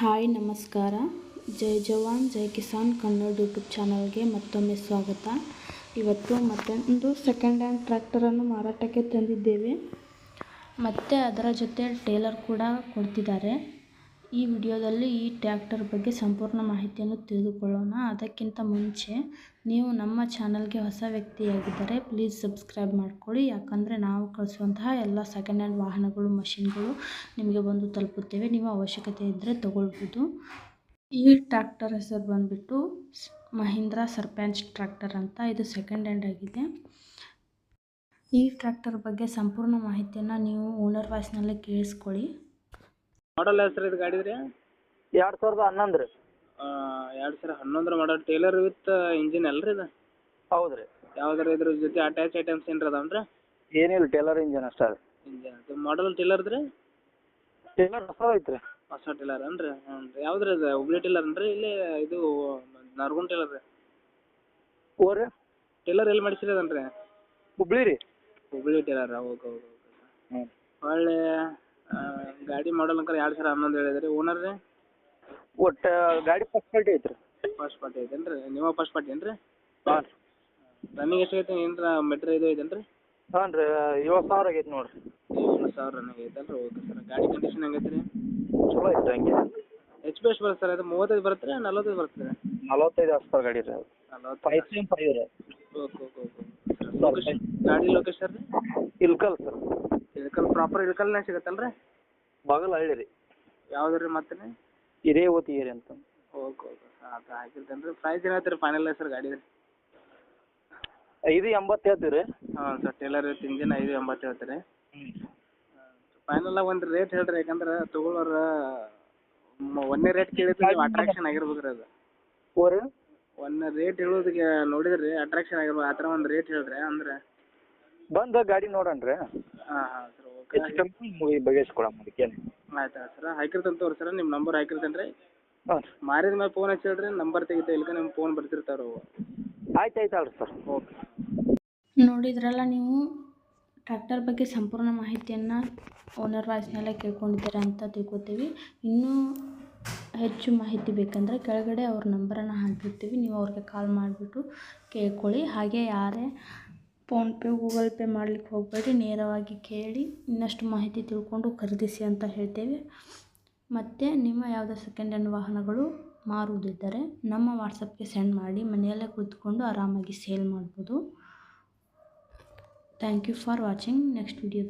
Hi, ನಮಸ್ಕಾರ. ಜೈ ಜವಾನ್, ಜೈ Kisan Kannada YouTube ಚಾನಲ್ಗೆ ಮತ್ತೊಮ್ಮೆ ಸ್ವಾಗತ. ಇವತ್ತು ಮತ್ತೊಂದು ಸೆಕೆಂಡ್ ಹ್ಯಾಂಡ್ ಟ್ರ್ಯಾಕ್ಟರನ್ನು ಮಾರಾಟಕ್ಕೆ ತಂದಿದ್ದೇವೆ. ಮತ್ತು ಅದರ ಜೊತೆ ಟೇಲರ್ ಕೂಡ ಕೊಡ್ತಿದ್ದಾರೆ. ಈ ವಿಡಿಯೋದಲ್ಲಿ ಈ ಟ್ಯಾಕ್ಟರ್ ಬಗ್ಗೆ ಸಂಪೂರ್ಣ ಮಾಹಿತಿಯನ್ನು ತಿಳಿದುಕೊಳ್ಳೋಣ. ಅದಕ್ಕಿಂತ ಮುಂಚೆ, ನೀವು ನಮ್ಮ ಚಾನಲ್ಗೆ ಹೊಸ ವ್ಯಕ್ತಿಯಾಗಿದ್ದರೆ ಪ್ಲೀಸ್ ಸಬ್ಸ್ಕ್ರೈಬ್ ಮಾಡ್ಕೊಳ್ಳಿ. ಯಾಕಂದರೆ ನಾವು ಕಳಿಸುವಂತಹ ಎಲ್ಲ ಸೆಕೆಂಡ್ ಹ್ಯಾಂಡ್ ವಾಹನಗಳು, ಮಷಿನ್ಗಳು ನಿಮಗೆ ಬಂದು ತಲುಪುತ್ತೇವೆ. ನೀವು ಅವಶ್ಯಕತೆ ಇದ್ದರೆ ತಗೊಳ್ಬೋದು. ಈ ಟ್ರ್ಯಾಕ್ಟರ್ ಹೆಸರು ಬಂದುಬಿಟ್ಟು ಮಹೀಂದ್ರಾ ಸರ್ಪ್ಯಾಂಚ್ ಟ್ರ್ಯಾಕ್ಟರ್ ಅಂತ ಇದು ಸೆಕೆಂಡ್ ಹ್ಯಾಂಡ್ ಆಗಿದೆ. ಈ ಟ್ರ್ಯಾಕ್ಟರ್ ಬಗ್ಗೆ ಸಂಪೂರ್ಣ ಮಾಹಿತಿಯನ್ನು ನೀವು ಓನರ್ ವಾಯ್ಸ್ನಲ್ಲೇ ಕೇಳಿಸ್ಕೊಳ್ಳಿ. ಮಾಡಲ್ ಹೆಸರು ಇದು ಗಾಡಿ ರೀ? ಎರಡು ಸಾವಿರದ ಹನ್ನೊಂದು ರೀ. ಎರಡು ಸಾವಿರ ಹನ್ನೊಂದರ ಮಾಡಲ್ ಟೇಲರ್ ವಿತ್ ಇಂಜಿನ್ ಅಲ್ಲ ರೀ ಇದು? ಹೌದು ರೀ. ಯಾವ್ದಾರ ಇದ್ರ ಜೊತೆ ಅಟ್ಯಾಚ್ ಐಟಮ್ಸ್ ಏನ್ರ ಅದಾವ ರೀ ಏನಿಲ್ಲ ಟೇಲರ್ ಇಂಜಿನ್ ಅಷ್ಟೇ ರೀ. ಇಂಜಿನ್ ಅದು ಮಾಡಲ್ ಟೇಲರ್ದು ರೀ ಟೇಲರ್ ಹೊಸ ಐತೆ ರೀ ಹೊಸ ಟೇಲರ್ ಹ್ಞೂ ರೀ. ಯಾವ್ದು ರೀ ಅದು? ಹುಬ್ಳಿ ಟೇಲರ್ ಅನ್ರಿ ಇಲ್ಲಿ ಇದು ನರ್ಗುಂಡ್ ಟೇಲರ್ ರೀ? ಓ ರೀ. ಟೇಲರ್ ಎಲ್ಲಿ ಮಾಡಿಸಿರಿ ಅದನ್ ರೀ. ಹುಬ್ಳಿ ರೀ ಹುಬ್ಳಿ ಟೇಲರ್ ಓಕೆ ಓಕೆ ಹ್ಞೂ ಒಳ್ಳೆ ಗಾಡಿ ಮಾಡಲ್ ಅಂಕರ್ ಎರಡು ಸಾವಿರ ಹನ್ನೊಂದು ಹೇಳಿದ್ರಿ. ಓನರ್ ರೀ? ಒಟ್ಟ ಗಾಡಿ ಫಸ್ಟ್ ಪಾರ್ಟಿ ಐತ್ರಿ. ಫಸ್ಟ್ ಪಾರ್ಟಿ ಐತೇನು ರೀ ನೀವು ಫಸ್ಟ್ ಪಾರ್ಟಿ ಏನ್ರಿ? ರೀ ಹಾಂ. ರೀ ರನ್ನಿಂಗ್ ಎಷ್ಟು ಐತೆ ಏನರ ಮೆಟ್ರ್ ಇದು ಐತೇನು ರೀ ಹಾಂ ರೀ ಏಳು ಸಾವಿರ ಆಗೈತೆ ನೋಡ್ರಿ. ಏಳು ಸಾವಿರ ರನ್ನಿಂಗ್ ಐತಲ್ಲ ರೀ ಓಕೆ ಸರ್ ಗಾಡಿ ಕಂಡೀಷನ್ ಹೆಂಗೈತೆ ರೀ ಚಲೋ ಐತೆ ಹಂಗೆ. ಎಚ್ ಪಿ ಎಷ್ಟು ಬರುತ್ತೆ ಸರ್ ಅದು ಮೂವತ್ತೈದು ಬರುತ್ತೆ ರೀ ನಲ್ವತ್ತೈದು ಬರುತ್ತೆ ರೀ ನಲವತ್ತೈದು ಹಸ್ತಾರ ಗಾಡಿ ರೀ ಅದು. ಫೈವ್ ಸೇಮ್ ಫೈವ್ ರೀ. ಓಕೆ ಓಕೆ ಓಕೆ ಲೊಕೇಶನ್ ಗಾಡಿ ಲೊಕೇಶನ್ ರೀ? ಇಲ್ಕಲ್ ಸರ್ ಇಲ್ಕಲ್ ಪ್ರಾಪರ್ ಇಳ್ಕಲ್ನೇ ಸಿಗತ್ತಲ್ರಿ? ರೀ ಬಾಗಲ ಹಳ್ಳಿ ರೀ ಯಾವ್ದು ರೀ ಮತ್ತೆ ರೀ ಹಿರೇ ಓತಿ ಏರಿ ಅಂತ. ಓಕೆ ಓಕೆ ಅದು ಹಾಕಿರ್ತೇನೆ ರೀ ಪ್ರೈಸ್ ಏನಾಯ್ತು ರೀ ಫೈನಲ್ ಸರ್ ಗಾಡಿ ರೀ. ಐದು ಎಂಬತ್ತು ಹೇಳ್ತೀರಿ? ಹಾ ಸರ್ ಟೇಲರ್ ಇಂಜಿನ್ ಐದು ಎಂಬತ್ತು ಹೇಳ್ತೀರಿ. ಹ್ಞೂ ಫೈನಲ್ ಒಂದು ರೇಟ್ ಹೇಳ್ರಿ ಯಾಕಂದ್ರೆ ತಗೊಳ್ಳೋರ ಒಂದೇ ರೇಟ್ ಕೇಳಿದ್ರೆ ನೀವು ಅಟ್ರಾಕ್ಷನ್ ಆಗಿರ್ಬೇಕು ರೀ ಅದು. ಓ ರೀ ಒಂದು ರೇಟ್ ಹೇಳೋದಕ್ಕೆ ನೋಡಿದ್ರಿ ಅಟ್ರಾಕ್ಷನ್ ಆಗಿರ್ಬೋದು ಆತರ ಥರ ಒಂದು ರೇಟ್ ಹೇಳ್ರಿ ಅಂದ್ರೆ. ಬಂದು ಗಾಡಿ ನೋಡೋಣ ಹಾ ಹಾಂ ಹಾಂ ಸರ್ ಹೆಚ್ಚು ಕಮ್ಮಿ ಮುಗಿ ಬಗೆಹರಿಸ್ಕೊಡಮ್ಮ ಅದಕ್ಕೇನು ಆಯ್ತು ಆಯ್ತು ಸರ್? ಹಾಕಿರ್ತೇನೆ ತೋರಿ ಸರ್ ನಿಮ್ಮ ನಂಬರ್ ಹಾಕಿರ್ತೇನೆ ರೀ ಹಾಂ. ಮಾರಿದ ಮೇಲೆ ಫೋನ್ ಹಚ್ಚಿ ಹೇಳ್ರಿ ನಂಬರ್ ತೆಗಿತಾ ಇಲ್ಕ ನಿಮ್ಮ ಫೋನ್ ಬರ್ತಿರ್ತಾವೆ ಅವು. ಆಯ್ತು ಆಯ್ತು ಅಲ್ರಿ ಸರ್. ಓಕೆ ನೋಡಿದ್ರಲ್ಲ ನೀವು ಟ್ರ್ಯಾಕ್ಟರ್ ಬಗ್ಗೆ ಸಂಪೂರ್ಣ ಮಾಹಿತಿಯನ್ನು ಓನರ್ ವಾಯ್ಸ್ನಲ್ಲೇ ಕೇಳ್ಕೊಂಡಿದ್ದೀರಾ ಅಂತ ತಿಳ್ಕೊತೀವಿ. ಇನ್ನೂ ಹೆಚ್ಚು ಮಾಹಿತಿ ಬೇಕಂದರೆ ಕೆಳಗಡೆ ಅವ್ರ ನಂಬರನ್ನು ಹಾಕಿರ್ತೀವಿ ನೀವು ಅವ್ರಿಗೆ ಕಾಲ್ ಮಾಡಿಬಿಟ್ಟು ಕೇಳ್ಕೊಳ್ಳಿ. ಹಾಗೆ ಯಾರೇ ಫೋನ್ಪೇ ಗೂಗಲ್ ಪೇ ಮಾಡ್ಲಿಕ್ಕೆ ಹೋಗಬೇಡಿ, ನೇರವಾಗಿ ಕೇಳಿ, ಇನ್ನಷ್ಟು ಮಾಹಿತಿ ತಿಳ್ಕೊಂಡು ಖರೀದಿಸಿ ಅಂತ ಹೇಳ್ತೇವೆ. ಮತ್ತು ನಿಮ್ಮ ಯಾವುದೇ ಸೆಕೆಂಡ್ ಹ್ಯಾಂಡ್ ವಾಹನಗಳು ಮಾರುವುದಿದ್ದರೆ ನಮ್ಮ ವಾಟ್ಸಪ್ಗೆ ಸೆಂಡ್ ಮಾಡಿ, ಮನೆಯಲ್ಲೇ ಕುಳಿತುಕೊಂಡು ಆರಾಮಾಗಿ ಸೇಲ್ ಮಾಡ್ಬೋದು. Thank you for watching next ವಿಡಿಯೋದಲ್ಲಿ